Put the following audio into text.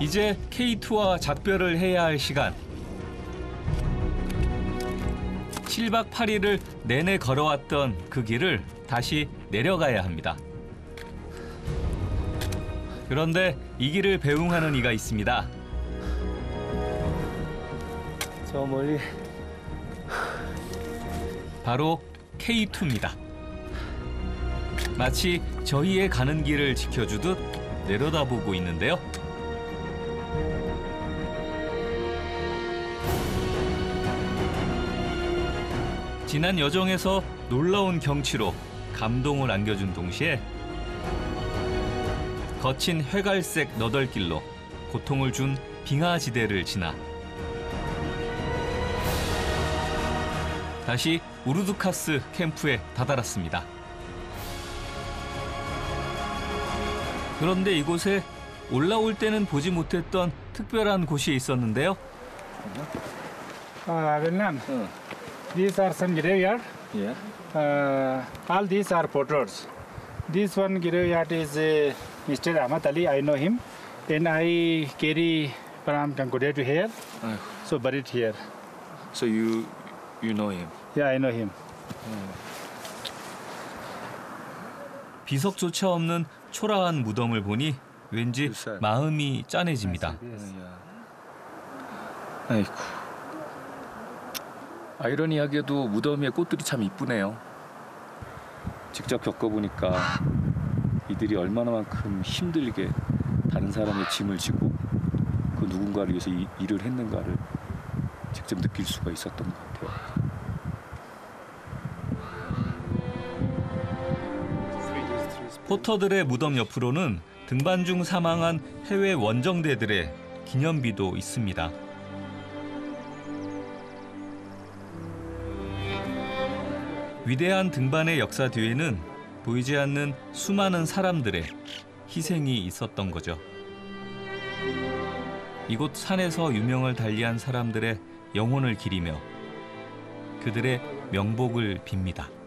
이제 K2와 작별을 해야 할 시간. 7박 8일을 내내 걸어왔던 그 길을 다시 내려가야 합니다. 그런데 이 길을 배웅하는 이가 있습니다. 저 멀리 바로 K2입니다. 마치 저희의 가는 길을 지켜주듯 내려다보고 있는데요. 지난 여정에서 놀라운 경치로 감동을 안겨준 동시에 거친 회갈색 너덜길로 고통을 준 빙하지대를 지나 다시 우르두카스 캠프에 다다랐습니다. 그런데 이곳에 올라올 때는 보지 못했던 특별한 곳이 있었는데요. Uh, Vilnan, 응. these are some graveyard. 예. Uh, all these are portraits. This one graveyard is uh, Mr. Ahmad Ali. I know him, and I carry from Kankudia to here, 아이고. so buried here. So you you know him. Yeah, I know him. 비석조차 없는 초라한 무덤을 보니 왠지. 마음이 짠해집니다. 야. 아이고. 아이러니하게도 무덤 위에 꽃들이 참 이쁘네요. 직접 겪어보니까 이들이 얼마나만큼 힘들게 다른 사람의 짐을 지고 그 누군가를 위해서 이, 일을 했는가를 직접 느낄 수가 있었던 것 같아요. 포터들의 무덤 옆으로는 등반 중 사망한 해외 원정대들의 기념비도 있습니다. 위대한 등반의 역사 뒤에는 보이지 않는 수많은 사람들의 희생이 있었던 거죠. 이곳 산에서 유명을 달리한 사람들의 영혼을 기리며 그들의 명복을 빕니다.